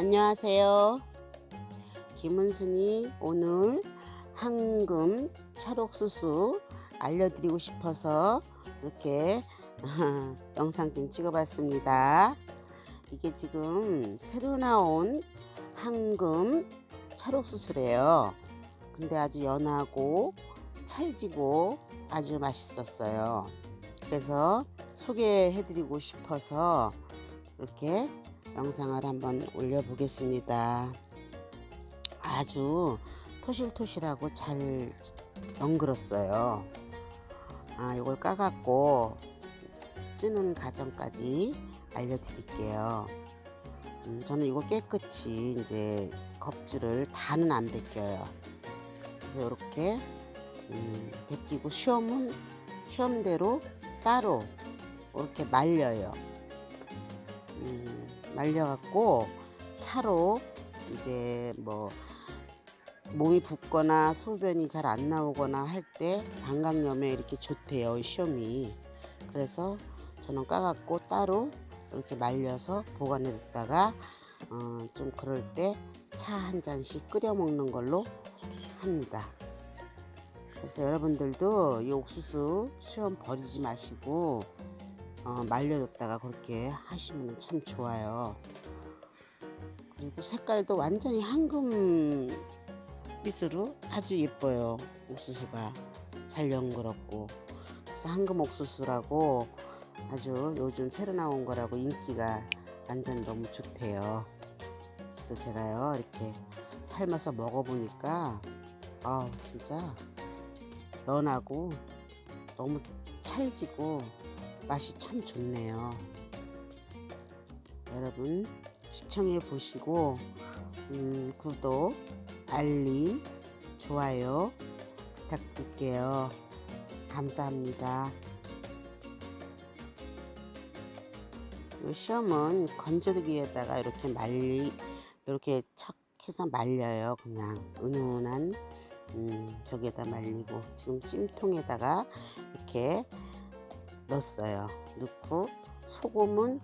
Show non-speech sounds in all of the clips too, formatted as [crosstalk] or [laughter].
안녕하세요. 김은순이 오늘 황금 찰옥수수 알려드리고 싶어서 이렇게 [laughs] 영상 좀 찍어봤습니다. 이게 지금 새로 나온 황금 찰옥수수래요. 근데 아주 연하고 찰지고 아주 맛있었어요. 그래서 소개해드리고 싶어서 이렇게 영상을 한번 올려보겠습니다. 아주 토실토실하고 잘 엉글었어요. 아, 이걸 까갖고 찌는 과정까지 알려드릴게요. 음, 저는 이거 깨끗이 이제 겁줄을 다는 안 벗겨요. 그래서 이렇게 음, 벗기고 시험은 시험대로 따로 이렇게 말려요. 음, 말려갖고 차로 이제 뭐 몸이 붓거나 소변이 잘 안 나오거나 할 때 방광염에 이렇게 좋대요 시험이 그래서 저는 까갖고 따로 이렇게 말려서 보관해 뒀다가 어, 좀 그럴 때 차 한 잔씩 끓여 먹는 걸로 합니다. 그래서 여러분들도 이 옥수수 시험 버리지 마시고 어, 말려뒀다가 그렇게 하시면 참 좋아요. 그리고 색깔도 완전히 황금 빛으로 아주 예뻐요. 옥수수가 잘 연그럽고 그래서 황금 옥수수라고 아주 요즘 새로 나온 거라고 인기가 완전 너무 좋대요. 그래서 제가요 이렇게 삶아서 먹어보니까 아 진짜 연하고 너무 찰지고 맛이 참 좋네요. 여러분 시청해 보시고 음, 구독, 알림, 좋아요 부탁드릴게요. 감사합니다. 이 시험은 건조기에다가 이렇게 말리 이렇게 척 해서 말려요. 그냥 은은한 음, 저기에다 말리고 지금 찜통에다가 이렇게 넣었어요. 넣고 소금은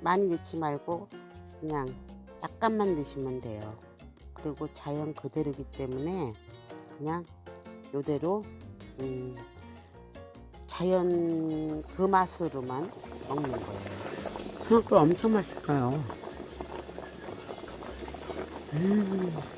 많이 넣지 말고 그냥 약간만 넣으시면 돼요. 그리고 자연 그대로기 때문에 그냥 요대로 음, 자연 그 맛으로만 먹는 거예요. 그거 엄청 맛있어요. 음.